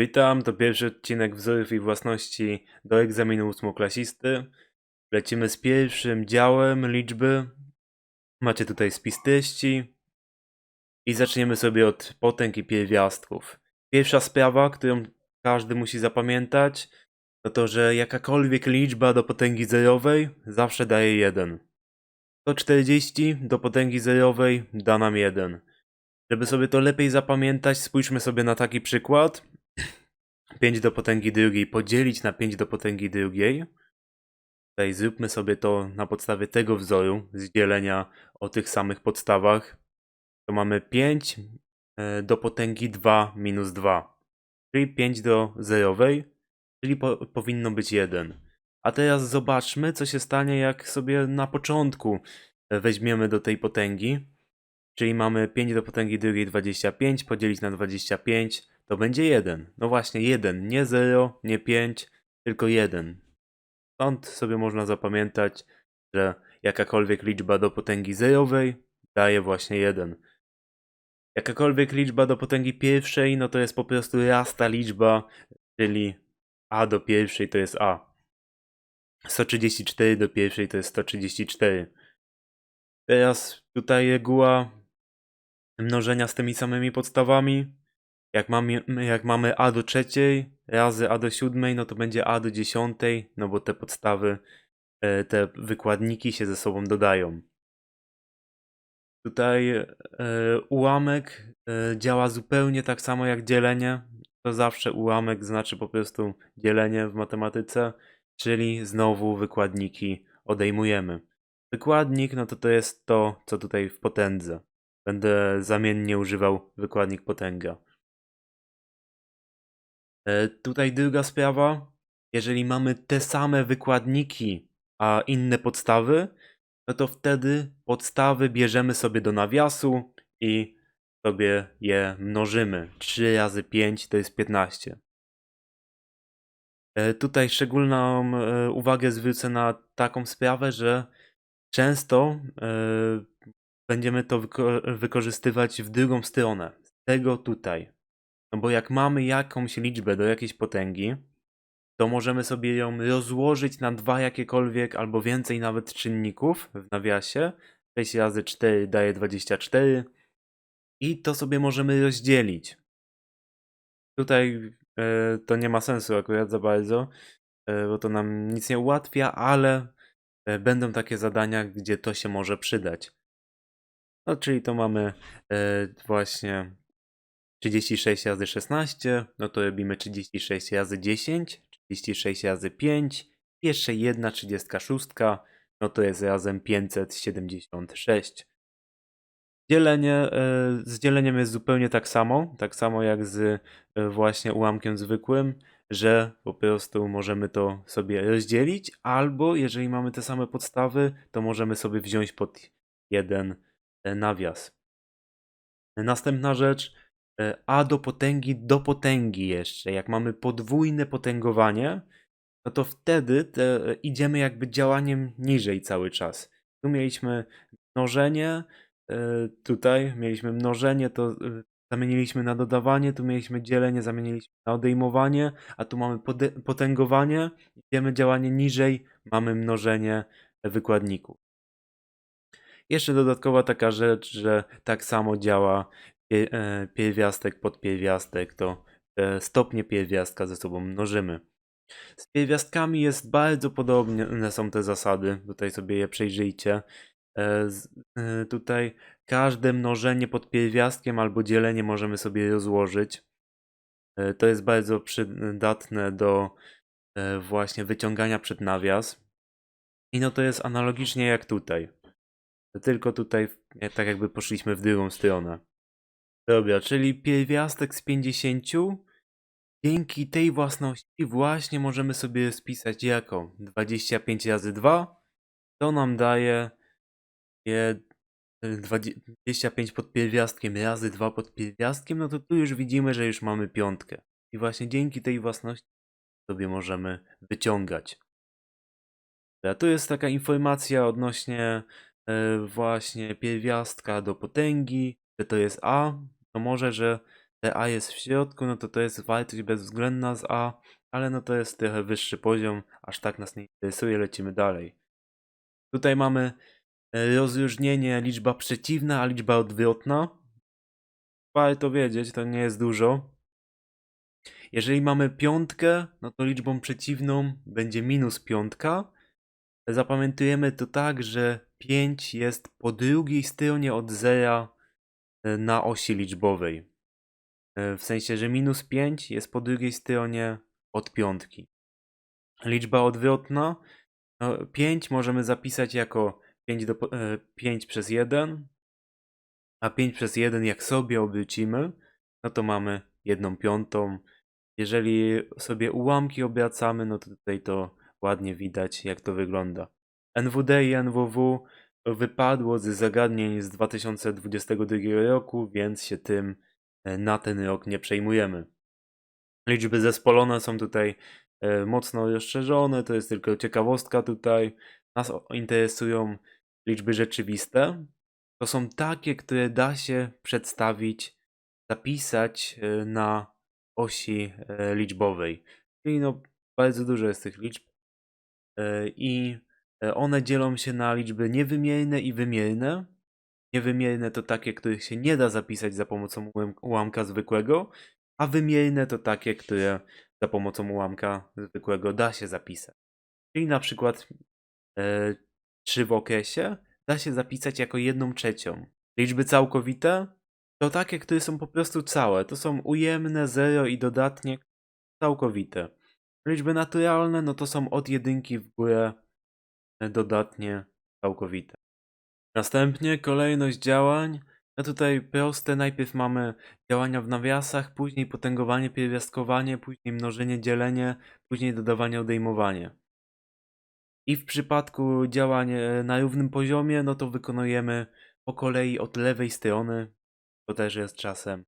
Witam, to pierwszy odcinek wzorów i własności do egzaminu ósmoklasisty. Lecimy z pierwszym działem liczby. Macie tutaj spis treści. I zaczniemy sobie od potęg i pierwiastków. Pierwsza sprawa, którą każdy musi zapamiętać, to to, że jakakolwiek liczba do potęgi zerowej zawsze daje 1. 140 do potęgi zerowej da nam 1. Żeby sobie to lepiej zapamiętać, spójrzmy sobie na taki przykład. 5 do potęgi drugiej podzielić na 5 do potęgi drugiej. Tutaj zróbmy sobie to na podstawie tego wzoru z dzielenia o tych samych podstawach. To mamy 5 e, do potęgi 2 minus 2, czyli 5 do zerowej, czyli po, powinno być 1. A teraz zobaczmy, co się stanie, jak sobie na początku e, weźmiemy do tej potęgi. Czyli mamy 5 do potęgi drugiej 25, podzielić na 25, to będzie 1. No właśnie 1, nie 0, nie 5, tylko 1. Stąd sobie można zapamiętać, że jakakolwiek liczba do potęgi zerowej daje właśnie 1. Jakakolwiek liczba do potęgi pierwszej, no to jest po prostu raz ta liczba, czyli a do pierwszej to jest a. 134 do pierwszej to jest 134. Teraz tutaj reguła mnożenia z tymi samymi podstawami. Jak mamy, jak mamy a do trzeciej razy a do siódmej, no to będzie a do dziesiątej, no bo te podstawy, e, te wykładniki się ze sobą dodają. Tutaj e, ułamek e, działa zupełnie tak samo jak dzielenie. To zawsze ułamek znaczy po prostu dzielenie w matematyce, czyli znowu wykładniki odejmujemy. Wykładnik, no to to jest to, co tutaj w potędze. Będę zamiennie używał wykładnik potęga. E, Tutaj druga sprawa. Jeżeli mamy te same wykładniki, a inne podstawy, no to wtedy podstawy bierzemy sobie do nawiasu i sobie je mnożymy. 3 razy 5 to jest 15. E, Tutaj szczególną e, uwagę zwrócę na taką sprawę, że często będziemy to wyko- wykorzystywać w drugą stronę. Z tego tutaj. No bo jak mamy jakąś liczbę do jakiejś potęgi, to możemy sobie ją rozłożyć na dwa jakiekolwiek albo więcej nawet czynników w nawiasie. 6 razy 4 daje 24 i to sobie możemy rozdzielić. Tutaj e, to nie ma sensu akurat za bardzo, e, bo to nam nic nie ułatwia, ale e, będą takie zadania, gdzie to się może przydać. No, czyli to mamy właśnie 36 razy 16, no to robimy 36 razy 10, 36 razy 5, jeszcze jedna 36, no to jest razem 576. Dzielenie, e, z dzieleniem jest zupełnie tak samo, tak samo jak z e, właśnie ułamkiem zwykłym, że po prostu możemy to sobie rozdzielić, albo jeżeli mamy te same podstawy, to możemy sobie wziąć pod jeden e, nawias. Następna rzecz, a do potęgi do potęgi jeszcze. Jak mamy podwójne potęgowanie, no to wtedy te, e, idziemy jakby działaniem niżej cały czas. Tu mieliśmy mnożenie, e, tutaj mieliśmy mnożenie, to e, zamieniliśmy na dodawanie, tu mieliśmy dzielenie, zamieniliśmy na odejmowanie, a tu mamy potęgowanie, idziemy działanie niżej, mamy mnożenie wykładników. Jeszcze dodatkowa taka rzecz, że tak samo działa e, pierwiastek pod pierwiastek, to te stopnie pierwiastka ze sobą mnożymy. Z pierwiastkami jest bardzo podobne są te zasady, tutaj sobie je przejrzyjcie. E, e, Tutaj każde mnożenie pod pierwiastkiem albo dzielenie możemy sobie rozłożyć. E, To jest bardzo przydatne do e, właśnie wyciągania przed nawias. I no to jest analogicznie jak tutaj. Tylko tutaj e, tak jakby poszliśmy w drugą stronę. Dobra, czyli pierwiastek z 50 dzięki tej własności właśnie możemy sobie spisać jako 25 razy 2 to nam daje je- e, 25 pod pierwiastkiem razy 2 pod pierwiastkiem, no to tu już widzimy, że już mamy piątkę. I właśnie dzięki tej własności sobie możemy wyciągać. Dobra, tu jest taka informacja odnośnie e, właśnie pierwiastka do potęgi, że to jest a, to może, że te a jest w środku, no to to jest wartość bezwzględna z a, ale no to jest trochę wyższy poziom, aż tak nas nie interesuje, lecimy dalej. Tutaj mamy e, rozróżnienie liczba przeciwna, a liczba odwrotna. Warto wiedzieć, to nie jest dużo. Jeżeli mamy piątkę, no to liczbą przeciwną będzie minus piątka. Zapamiętujemy to tak, że 5 jest po drugiej stronie od zera na osi liczbowej. E, W sensie, że minus 5 jest po drugiej stronie od piątki. Liczba odwrotna, no 5 możemy zapisać jako 5, do, po- e, 5 przez 1, a 5 przez 1 jak sobie obrócimy, no to mamy 1 piątą. Jeżeli sobie ułamki obracamy, no to tutaj to ładnie widać, jak to wygląda. NWD i NWW wypadło z zagadnień z 2022 roku, więc się tym e, na ten rok nie przejmujemy. Liczby zespolone są tutaj e, mocno rozszerzone, to jest tylko ciekawostka tutaj. Nas interesują liczby rzeczywiste. To są takie, które da się przedstawić, zapisać e, na osi liczbowej. Czyli no, bardzo dużo jest tych liczb i one dzielą się na liczby niewymierne i wymierne. Niewymierne to takie, których się nie da zapisać za pomocą ułam- ułamka zwykłego, a wymierne to takie, które za pomocą ułamka zwykłego da się zapisać. Czyli na przykład e, 3 w okresie da się zapisać jako jedną trzecią. Liczby całkowite to takie, które są po prostu całe. To są ujemne, zero i dodatnie całkowite. Liczby naturalne no to są od jedynki w górę e, dodatnie całkowite. Następnie kolejność działań. No tutaj proste, najpierw mamy działania w nawiasach, później potęgowanie, pierwiastkowanie, później mnożenie, dzielenie, później dodawanie, odejmowanie. I w przypadku działań e, na równym poziomie, no to wykonujemy po kolei od lewej strony. To też jest czasem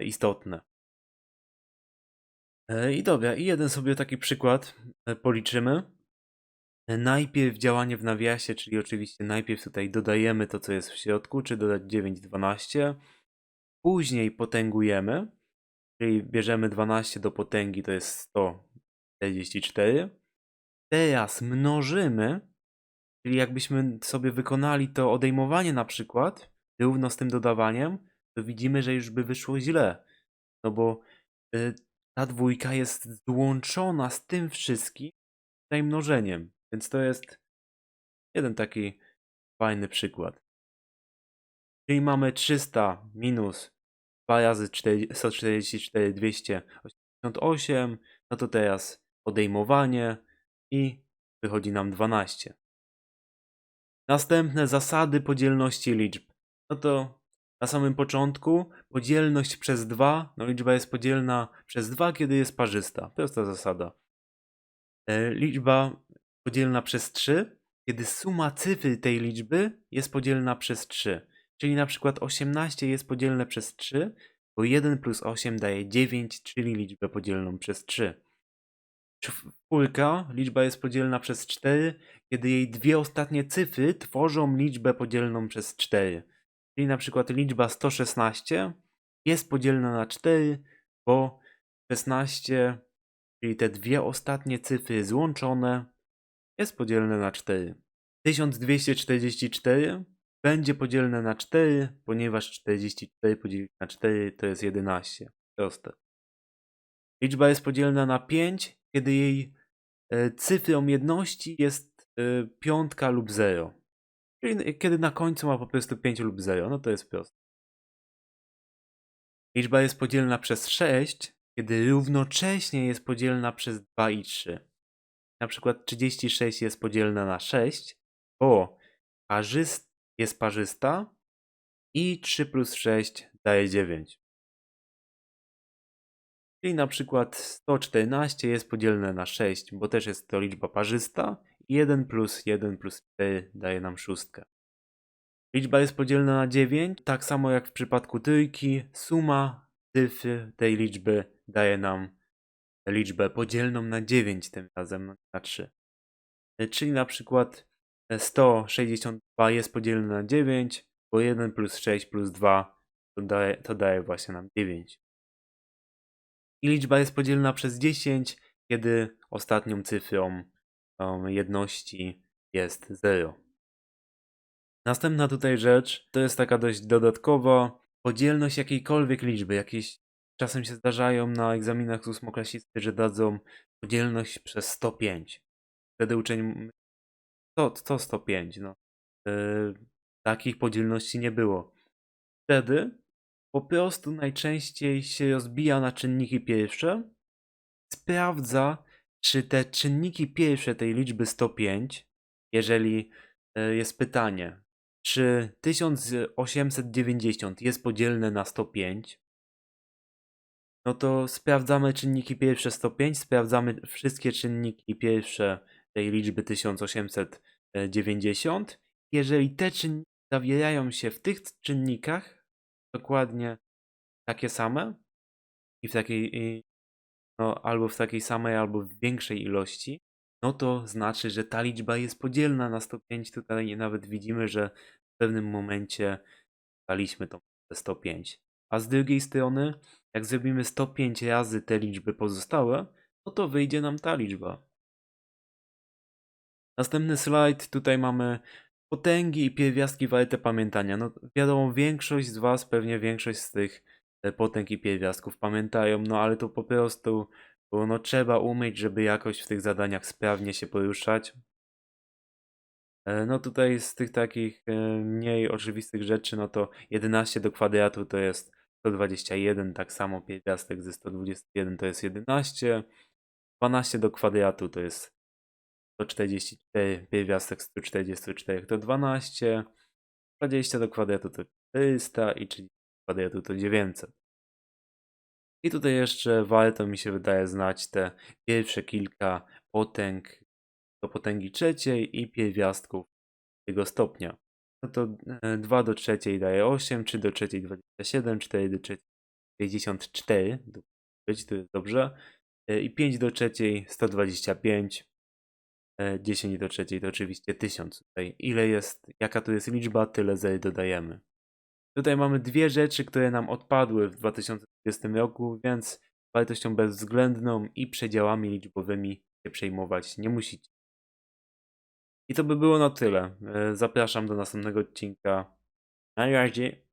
istotne. E, I dobra, i jeden sobie taki przykład e, policzymy. E, Najpierw działanie w nawiasie, czyli oczywiście najpierw tutaj dodajemy to, co jest w środku, czy dodać 9, 12. Później potęgujemy, czyli bierzemy 12 do potęgi, to jest 144. Teraz mnożymy, czyli jakbyśmy sobie wykonali to odejmowanie na przykład, równo z tym dodawaniem, to widzimy, że już by wyszło źle. No bo y, ta dwójka jest złączona z tym wszystkim tutaj mnożeniem. Więc to jest jeden taki fajny przykład. Czyli mamy 300 minus 2 razy 4, 144, 288, no to teraz odejmowanie i wychodzi nam 12. Następne zasady podzielności liczb. No to na samym początku podzielność przez 2, no liczba jest podzielna przez 2, kiedy jest parzysta. Prosta zasada. E, Liczba podzielna przez 3, kiedy suma cyfr tej liczby jest podzielna przez 3. Czyli na przykład 18 jest podzielne przez 3, bo 1 plus 8 daje 9, czyli liczbę podzielną przez 3. Czwórka, liczba jest podzielna przez 4, kiedy jej dwie ostatnie cyfry tworzą liczbę podzielną przez 4. Czyli na przykład liczba 116 jest podzielna na 4, bo 16, czyli te dwie ostatnie cyfry złączone, jest podzielne na 4. 1244 będzie podzielne na 4, ponieważ 44 podzielić na 4 to jest 11. Proste. Liczba jest podzielna na 5, kiedy jej e, cyfrą jedności jest e, piątka lub 0. Czyli kiedy na końcu ma po prostu 5 lub 0, no to jest proste. Liczba jest podzielna przez 6, kiedy równocześnie jest podzielna przez 2 i 3. Na przykład 36 jest podzielna na 6, bo parzyst jest parzysta i 3 plus 6 daje 9. Czyli na przykład 114 jest podzielne na 6, bo też jest to liczba parzysta. i 1 plus 1 plus 4 daje nam szóstkę. Liczba jest podzielna na 9, tak samo jak w przypadku trójki. Suma cyfr tej liczby daje nam liczbę podzielną na 9 tym razem, na 3. Czyli na przykład 162 jest podzielne na 9, bo 1 plus 6 plus 2 to daje, to daje właśnie nam 9. i liczba jest podzielna przez 10, kiedy ostatnią cyfrą um, jedności jest 0. Następna tutaj rzecz to jest taka dość dodatkowa podzielność jakiejkolwiek liczby. Jakieś czasem się zdarzają na egzaminach ósmoklasisty, że dadzą podzielność przez 105. Wtedy uczeń myśli, co, co 105? No. Yy, takich podzielności nie było. Wtedy po prostu najczęściej się rozbija na czynniki pierwsze, sprawdza, czy te czynniki pierwsze tej liczby 105, jeżeli e, jest pytanie, czy 1890 jest podzielne na 105, no to sprawdzamy czynniki pierwsze 105, sprawdzamy wszystkie czynniki pierwsze tej liczby 1890. Jeżeli te czynniki zawierają się w tych czynnikach, dokładnie takie same i w takiej, no, albo w takiej samej, albo w większej ilości, no to znaczy, że ta liczba jest podzielna na 105. Tutaj nawet widzimy, że w pewnym momencie daliśmy tą liczbę 105. A z drugiej strony, jak zrobimy 105 razy te liczby pozostałe, no to wyjdzie nam ta liczba. Następny slajd, tutaj mamy potęgi i pierwiastki warte pamiętania. No wiadomo, większość z Was, pewnie większość z tych e, potęg i pierwiastków pamiętają, no ale to po prostu no, trzeba umieć, żeby jakoś w tych zadaniach sprawnie się poruszać. E, No tutaj z tych takich e, mniej oczywistych rzeczy, no to 11 do kwadratu to jest 121, tak samo pierwiastek ze 121 to jest 11, 12 do kwadratu to jest 144, pierwiastek 144 to 12, 20 do kwadratu to 400 i 30 do kwadratu to 900. I tutaj jeszcze warto mi się wydaje znać te pierwsze kilka potęg do potęgi trzeciej i pierwiastków tego stopnia. No to e, 2 do trzeciej daje 8, 3 do trzeciej 27, 4 do trzeciej 64, to być, to jest dobrze. E, I 5 do trzeciej 125, e, 10 do trzeciej to oczywiście 1000. Tutaj ile jest, jaka to jest liczba, tyle zer dodajemy. Tutaj mamy dwie rzeczy, które nam odpadły w 2020 roku, więc wartością bezwzględną i przedziałami liczbowymi się przejmować nie musicie. I to by było na tyle. E, Zapraszam do następnego odcinka. Na razie.